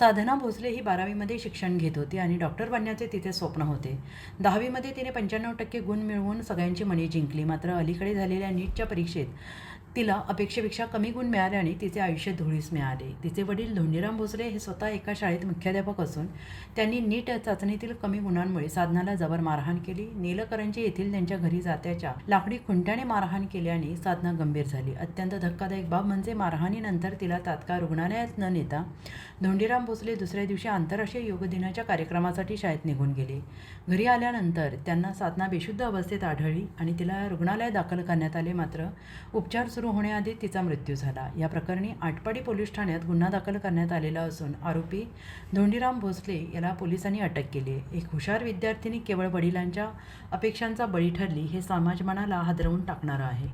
साधना भोसले ही बारावीमध्ये शिक्षण घेत होती आणि डॉक्टर बनण्याचे तिचे स्वप्न होते. दहावीमध्ये तिने पंच्याण्णव टक्के गुण मिळवून सगळ्यांची मने जिंकली. मात्र अलीकडे झालेल्या नीटच्या परीक्षेत तिला अपेक्षेपेक्षा कमी गुण मिळाल्याने तिचे आयुष्य धुळीस मिळाले. तिचे वडील धोंडीराम भोसले हे स्वतः एका शाळेत मुख्याध्यापक असून त्यांनी नीट चाचणीतील कमी गुणांमुळे साधनाला जबर मारहाण केली. नीलकरंजी येथील त्यांच्या घरी जात्याच्या लाकडी खुंट्याने मारहाण केल्याने साधना गंभीर झाली. अत्यंत धक्कादायक बाब म्हणजे मारहाणीनंतर तिला तात्काळ रुग्णालयात न नेता धोंडीराम भोसले दुसऱ्या दिवशी आंतरराष्ट्रीय योग दिनाच्या कार्यक्रमासाठी शाळेत निघून गेले. घरी आल्यानंतर त्यांना साधना बेशुद्ध अवस्थेत आढळली आणि तिला रुग्णालयात दाखल करण्यात आले. मात्र उपचार सुरू होण्याआधी तिचा मृत्यू झाला. या प्रकरणी आटपाडी पोलीस ठाण्यात गुन्हा दाखल करण्यात आलेला असून आरोपी धोंडीराम भोसले याला पोलिसांनी अटक केली एक हुशार विद्यार्थिनी केवळ वडिलांच्या अपेक्षांचा बळी ठरली हे समाज मनाला हादरवून टाकणारं आहे.